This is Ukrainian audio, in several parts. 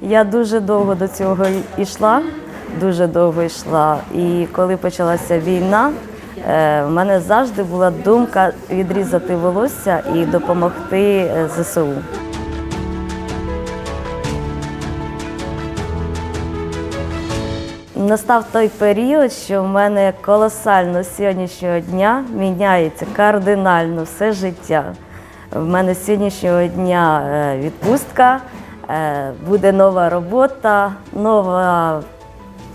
Я дуже довго до цього йшла, дуже довго йшла. І коли почалася війна, е, в мене завжди була думка відрізати волосся і допомогти е, ЗСУ. Настав той період, що в мене колосально з сьогоднішнього дня міняється кардинально все життя. В мене з сьогоднішнього дня е, відпустка, буде нова робота, нова,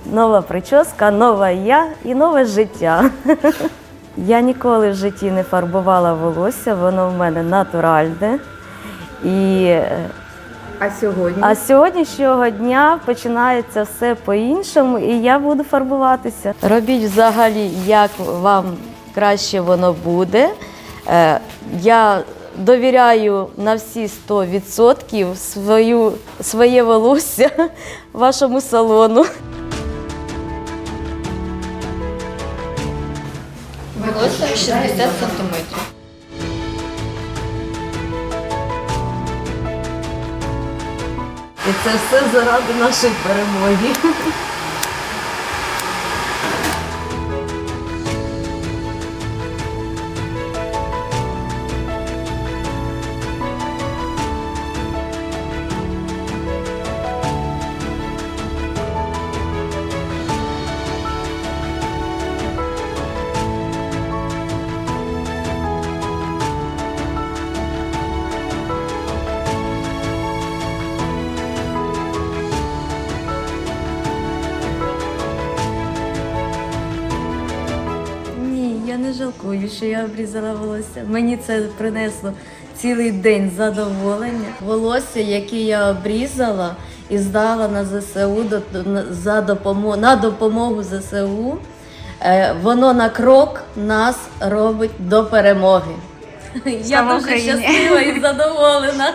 нова прическа, нова я і нове життя. Я ніколи в житті не фарбувала волосся, воно в мене натуральне. І е, А сьогодні? а сьогоднішнього дня починається все по-іншому, і я буду фарбуватися. Робіть взагалі, як вам краще воно буде. Е, Я довіряю на всі 100% свою, своє волосся вашому салону. Волосся 60 сантиметрів. І це все заради нашої перемоги. жалкую, що я обрізала волосся. Мені це принесло цілий день задоволення. Волосся, яке я обрізала і здала на ЗСУ на- за допомогу, на допомогу ЗСУ, е, воно на крок нас робить до перемоги. Я дуже щаслива і задоволена.